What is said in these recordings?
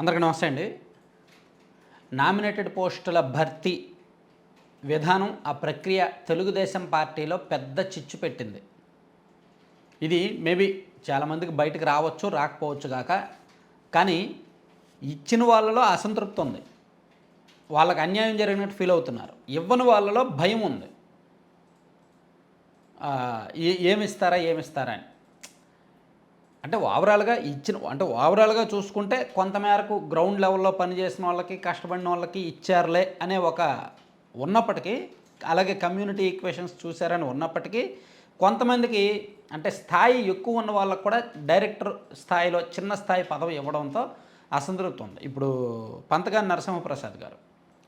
అందరికీ నమస్తే అండి. నామినేటెడ్ పోస్టుల భర్తీ విధానం ఆ ప్రక్రియ తెలుగుదేశం పార్టీలో పెద్ద చిచ్చు పెట్టింది. ఇది మేబీ చాలామందికి బయటకు రావచ్చు రాకపోవచ్చు కాక కానీ ఇచ్చిన వాళ్ళలో అసంతృప్తి ఉంది. వాళ్ళకి అన్యాయం జరిగినట్టు ఫీల్ అవుతున్నారు. ఇవ్వని వాళ్ళలో భయం ఉంది. ఏమిస్తారా ఏమిస్తారా అని. అంటే ఓవరాల్గా ఇచ్చిన అంటే ఓవరాల్గా చూసుకుంటే కొంతమేరకు గ్రౌండ్ లెవెల్లో పనిచేసిన వాళ్ళకి కష్టపడిన వాళ్ళకి ఇచ్చారులే అనే ఒక ఉన్నప్పటికీ అలాగే కమ్యూనిటీ ఈక్వేషన్స్ చూశారని ఉన్నప్పటికీ కొంతమందికి అంటే స్థాయి ఎక్కువ ఉన్న వాళ్ళకు కూడా డైరెక్టర్ స్థాయిలో చిన్న స్థాయి పదవి ఇవ్వడంతో అసంతృప్తి ఉంది. ఇప్పుడు పంతగాని నరసింహప్రసాద్ గారు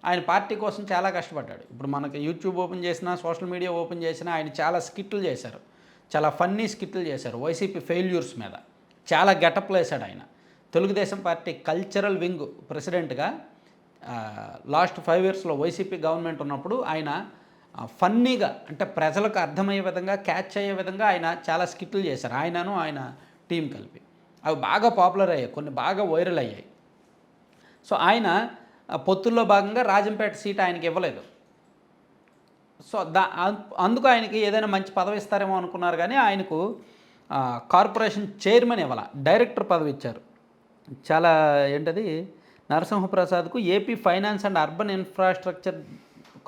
ఆయన పార్టీ కోసం చాలా కష్టపడ్డాడు. ఇప్పుడు మనకి యూట్యూబ్ ఓపెన్ చేసినా సోషల్ మీడియా ఓపెన్ చేసినా ఆయన చాలా స్కిట్లు చేశారు. చాలా ఫన్నీ స్కిట్లు చేశారు. వైసీపీ ఫెయిల్యూర్స్ మీద. చాలా గెటప్లు వేశాడు ఆయన. తెలుగుదేశం పార్టీ కల్చరల్ వింగ్ ప్రెసిడెంట్గా లాస్ట్ ఫైవ్ ఇయర్స్లో వైసీపీ గవర్నమెంట్ ఉన్నప్పుడు ఆయన ఫన్నీగా అంటే ప్రజలకు అర్థమయ్యే విధంగా క్యాచ్ అయ్యే విధంగా ఆయన చాలా స్కిట్లు చేశారు. ఆయనను ఆయన టీం కలిపి. అవి బాగా పాపులర్ అయ్యాయి. కొన్ని బాగా వైరల్ అయ్యాయి. సో ఆయన పొత్తుల్లో భాగంగా రాజంపేట సీట్ ఆయనకి ఇవ్వలేదు. సో దా అందుకు ఆయనకి ఏదైనా మంచి పదవి ఇస్తారేమో అనుకున్నారు కానీ ఆయనకు కార్పొరేషన్ చైర్మన్ ఇవ్వాల డైరెక్టర్ పదవి ఇచ్చారు చాలా ఏంటది నరసింహప్రసాద్కు AP finance and urban infrastructure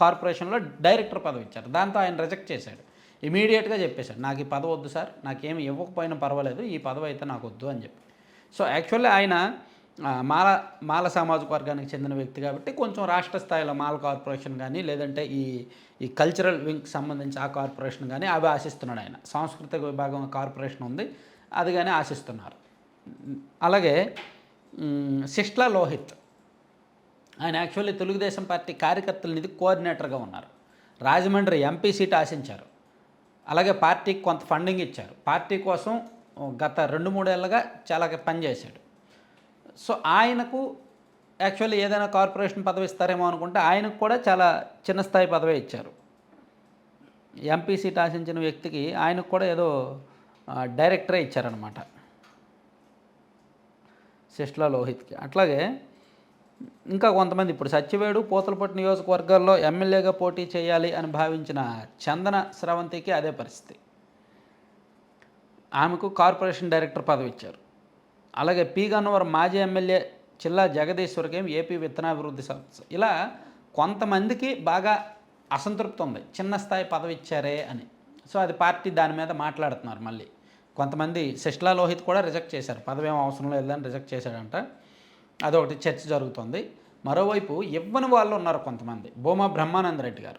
కార్పొరేషన్లో డైరెక్టర్ పదవి ఇచ్చారు దాంతో ఆయన రిజెక్ట్ చేశాడు. ఇమీడియట్గా చెప్పేశాడు నాకు ఈ పదవి వద్దు సార్ నాకేమి ఇవ్వకపోయినా పర్వాలేదు ఈ పదవి అయితే నాకు వద్దు అని చెప్పి. సో యాక్చువల్లీ ఆయన మాల మాల సామాజిక వర్గానికి చెందిన వ్యక్తి కాబట్టి కొంచెం రాష్ట్ర స్థాయిలో మాల కార్పొరేషన్ కానీ లేదంటే ఈ ఈ కల్చరల్ వింగ్కి సంబంధించి ఆ కార్పొరేషన్ కానీ అవి ఆశిస్తున్నాడు ఆయన. సాంస్కృతిక విభాగం కార్పొరేషన్ ఉంది అది కానీ ఆశిస్తున్నారు. అలాగే శిష్లా లోహిత్. ఆయన యాక్చువల్లీ తెలుగుదేశం పార్టీ కార్యకర్తల నిధి కోఆర్డినేటర్గా ఉన్నారు. రాజమండ్రి ఎంపీ సీట్ ఆశించారు. అలాగే పార్టీకి కొంత ఫండింగ్ ఇచ్చారు. పార్టీ కోసం గత రెండు మూడేళ్ళుగా చాలా పనిచేశాడు. సో ఆయనకు యాక్చువల్లీ ఏదైనా కార్పొరేషన్ పదవి ఇస్తారేమో అనుకుంటే ఆయనకు కూడా చాలా చిన్న స్థాయి పదవి ఇచ్చారు. ఎంపీ సీట్ ఆశించిన వ్యక్తికి ఆయనకు కూడా ఏదో డైరెక్టరే ఇచ్చారనమాట శిష్లా లోహిత్కి. అట్లాగే ఇంకా కొంతమంది ఇప్పుడు సత్యవేడు పోతలపట్టు నియోజకవర్గాల్లో ఎమ్మెల్యేగా పోటీ చేయాలి అని భావించిన చందన స్రవంతికి అదే పరిస్థితి. ఆమెకు కార్పొరేషన్ డైరెక్టర్ పదవి ఇచ్చారు. అలాగే పి గన్నవరం మాజీ ఎమ్మెల్యే చిల్లా జగదీశ్వరకేం ఏపీ విత్తనాభివృద్ధి సంస్థ. ఇలా కొంతమందికి బాగా అసంతృప్తి ఉంది. చిన్న స్థాయి పదవి ఇచ్చారే అని. సో అది పార్టీ దాని మీద మాట్లాడుతున్నారు మళ్ళీ. కొంతమంది శశిలా లోహిత్ కూడా రిజెక్ట్ చేశారు. పదవి ఏం అవసరం లేదని రిజెక్ట్ చేశాడంట. అదొకటి చర్చ జరుగుతుంది. మరోవైపు ఇవ్వని వాళ్ళు ఉన్నారు కొంతమంది. భూమా బ్రహ్మానంద రెడ్డి గారు.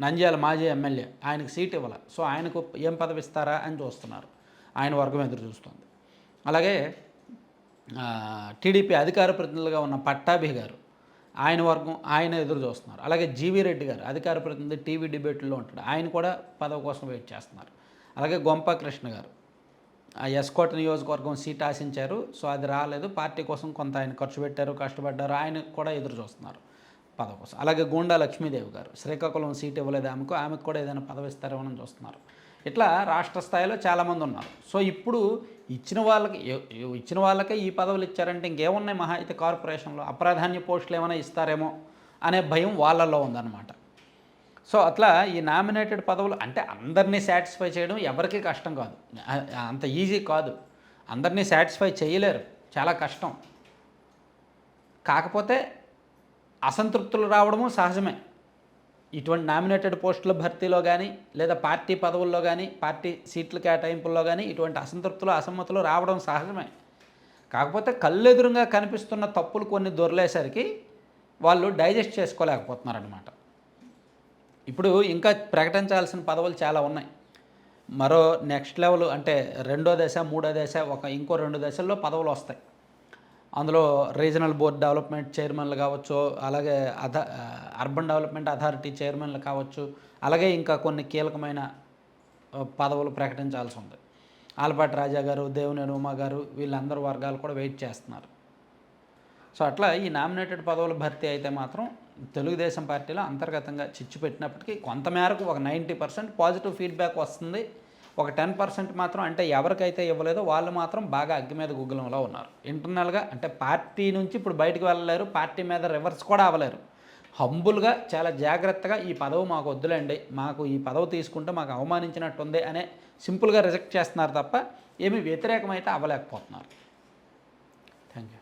నంద్యాల మాజీ ఎమ్మెల్యే. ఆయనకు సీట్ ఇవ్వాల. సో ఆయనకు ఏం పదవి ఇస్తారా అని చూస్తున్నారు. ఆయన వర్గం ఎదురు చూస్తుంది. అలాగే టీడీపీ అధికార ప్రతినిధులుగా ఉన్న పట్టాభి గారు ఆయన వర్గం ఆయన ఎదురు చూస్తున్నారు. అలాగే జీవీ రెడ్డి గారు అధికార ప్రతినిధి టీవీ డిబేట్లో ఉంటాడు. ఆయన కూడా పదవి కోసం వెయిట్ చేస్తున్నారు. అలాగే గొంప కృష్ణ గారు ఆ ఎస్కోట నియోజకవర్గం సీట్ ఆశించారు. సో అది రాలేదు. పార్టీ కోసం కొంత ఆయన ఖర్చు పెట్టారు కష్టపడ్డారు. ఆయన కూడా ఎదురు చూస్తున్నారు పదవి కోసం. అలాగే గూండా లక్ష్మీదేవి గారు శ్రీకాకుళం సీట్ ఇవ్వలేదు ఆమెకు. ఆమెకు కూడా ఏదైనా పదవి ఇస్తారేమో చూస్తున్నారు. ఇట్లా రాష్ట్ర స్థాయిలో చాలామంది ఉన్నారు. సో ఇప్పుడు ఇచ్చిన వాళ్ళకి ఇచ్చిన వాళ్ళకే ఈ పదవులు ఇచ్చారంటే ఇంకేమున్నాయి మహా అయితే కార్పొరేషన్లో? అప్రాధాన్య పోస్టులు ఏమైనా ఇస్తారేమో అనే భయం వాళ్ళల్లో ఉందన్నమాట. సో అట్లా ఈ నామినేటెడ్ పదవులు అంటే అందరినీ సాటిస్ఫై చేయడం ఎవరికీ కష్టం కాదు. అంత ఈజీ కాదు. అందరినీ సాటిస్ఫై చేయలేరు. చాలా కష్టం. కాకపోతే అసంతృప్తులు రావడము సహజమే. ఇటువంటి నామినేటెడ్ పోస్టుల భర్తీలో కానీ లేదా పార్టీ పదవుల్లో కానీ పార్టీ సీట్ల కేటాయింపుల్లో కానీ ఇటువంటి అసంతృప్తులు అసమ్మతులు రావడం సహజమే. కాకపోతే కళ్ళెదురుగా కనిపిస్తున్న తప్పులు కొన్ని దొరలేసరికి వాళ్ళు డైజెస్ట్ చేసుకోలేకపోతున్నారు అనమాట ఇప్పుడు ఇంకా ప్రకటించాల్సిన పదవులు చాలా ఉన్నాయి. మరో నెక్స్ట్ లెవెల్ అంటే రెండో దశ మూడో దశ ఒక ఇంకో రెండు దశల్లో పదవులు వస్తాయి. అందులో రీజనల్ బోర్డ్ డెవలప్మెంట్ చైర్మన్లు కావచ్చు అలాగే అథ అర్బన్ డెవలప్మెంట్ అథారిటీ చైర్మన్లు కావచ్చు అలాగే ఇంకా కొన్ని కీలకమైన పదవులు ప్రకటించాల్సి ఉంది. ఆలపాటి రాజా గారు దేవునేని ఉమా గారు వీళ్ళందరూ వర్గాలు కూడా వెయిట్ చేస్తున్నారు. సో అట్లా ఈ నామినేటెడ్ పదవుల భర్తీ అయితే మాత్రం తెలుగుదేశం పార్టీలో అంతర్గతంగా చిచ్చు పెట్టినప్పటికీ కొంతమేరకు ఒక నైంటీ పర్సెంట్ పాజిటివ్ ఫీడ్బ్యాక్ వస్తుంది. ఒక టెన్ పర్సెంట్ మాత్రం అంటే ఎవరికైతే ఇవ్వలేదో వాళ్ళు మాత్రం బాగా అగ్గి మీద గుగ్గులంలో ఉన్నారు. ఇంటర్నల్గా అంటే పార్టీ నుంచి ఇప్పుడు బయటకు వెళ్ళలేరు పార్టీ మీద రివర్స్ కూడా అవ్వలేరు. హంబుల్గా చాలా జాగ్రత్తగా ఈ పదవి మాకు వద్దులేండి మాకు ఈ పదవి తీసుకుంటే మాకు అవమానించినట్టుంది అనే సింపుల్గా రిజెక్ట్ చేస్తున్నారు తప్ప ఏమీ వ్యతిరేకమైతే అవ్వలేకపోతున్నారు. Thank you